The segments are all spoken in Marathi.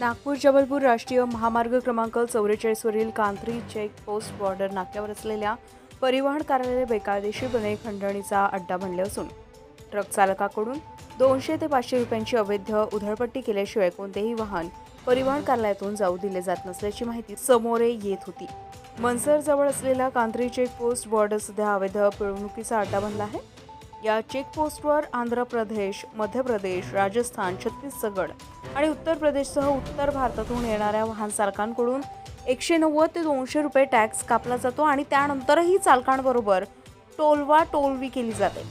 नागपूर जबलपूर राष्ट्रीय महामार्ग क्रमांक चौवेचाळीसवरील कांत्री चेक पोस्ट बॉर्डर नाक्यावर असलेल्या परिवहन कार्यालय बेकायदेशीरपणे खंडणीचा अड्डा बनले असून ट्रक चालकाकडून दोनशे ते पाचशे रुपयांची अवैध उधळपट्टी केल्याशिवाय कोणतेही वाहन परिवहन कार्यालयातून जाऊ दिले जात नसल्याची माहिती समोरे येत होती. मनसरजवळ असलेला कांत्री चेक पोस्ट बॉर्डर सध्या अवैध पिळवणुकीचा अड्डा बनला आहे. या चेकपोस्टवर आंध्र प्रदेश मध्य प्रदेश राजस्थान छत्तीसगड आणि उत्तर प्रदेशसह उत्तर भारतातून येणाऱ्या वाहन चालकांकडून एकशे नव्वद ते दोनशे रुपये टॅक्स कापला जातो आणि त्यानंतरही चालकांबरोबर टोलवा टोलवी केली जाते.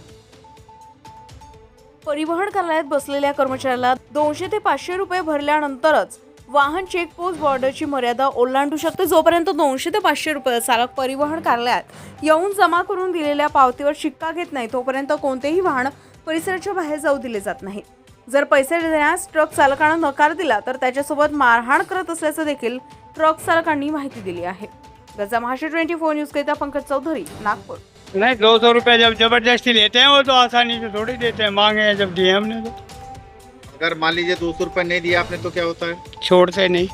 परिवहन कार्यालयात बसलेल्या कर्मचाऱ्याला दोनशे ते पाचशे रुपये भरल्यानंतरच वाहन चेकपोस्ट बॉर्डरची मर्यादा ओलांडू शकते. जोपर्यंत दोनशे ते पाचशे रुपये चालक परिवहन कार्यालयात येऊन जमा करून दिलेल्या पावतीवर शिक्का घेत नाही तोपर्यंत कोणतेही वाहन परिसराच्या बाहेर जाऊ दिले जात नाही. जर पैसे देण्यास ट्रक चालकानं नकार दिला तर त्याच्यासोबत मारहाण करत असल्याचं देखील ट्रक चालकांनी माहिती दिली आहे. गजा महाराष्ट्र ट्वेंटी फोर न्यूज करिता पंकज चौधरी नागपूर. नहीं दो सौ रुपया जब जबरदस्ती लेते हैं वो तो आसानी से थोड़ी देते हैं मांगे हैं जब डीएम ने तो. अगर मान लीजिए दो सौ रुपये नहीं दिया आपने तो क्या होता है? छोड़ते नहीं।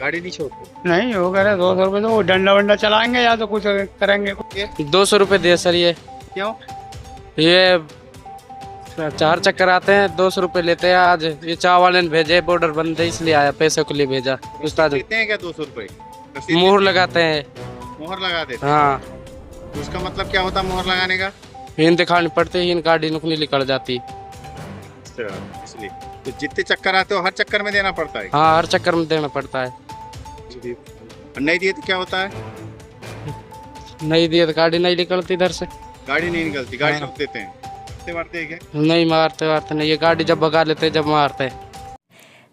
गाड़ी नहीं छोड़ते? नहीं वो करे दो सौ रुपये तो डंडा वंडा चलाएँगे या तो कुछ करेंगे? दो सौ रुपये दिए सर ये। क्यों? ये चार चक्कर आते हैं दो सौ रुपये लेते हैं आज। ये चाय वाले ने भेजे बॉर्डर बंद है इसलिए आया पैसे के लिए भेजा। उस्ताद हैं क्या दो सौ रुपये? मुहर लगाते हैं। मोहर लगा देते हाँ? उसका मतलब क्या होता है मोहर लगाने का? हिंद दिखानी पड़ती है इन गाड़ी नुकनी निकल जाती। अच्छा। इसलिए तो जितने चक्कर आते हो हर चक्कर में देना पड़ता है। हाँ हर चक्कर में देना पड़ता है। और नहीं दिए तो क्या होता है? नहीं दिए तो गाड़ी नहीं निकलती इधर से। गाड़ी नहीं निकलती गाड़ी। रोक देते हैं। मारते मारते हैं क्या? नहीं मारते वारते नहीं ये गाड़ी जब भगा लेते हैं, जब मारते हैं।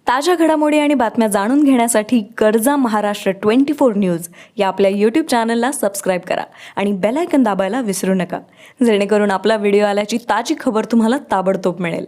ताज्या घडामोडी आणि बातम्या जाणून घेण्यासाठी गरजा महाराष्ट्र ट्वेंटी फोर न्यूज या आपल्या यूट्यूब चॅनलला सबस्क्राईब करा आणि बेल आयकन दाबायला विसरू नका. जेणेकरून आपला व्हिडिओ आल्याची ताजी खबर तुम्हाला ताबडतोब मिळेल.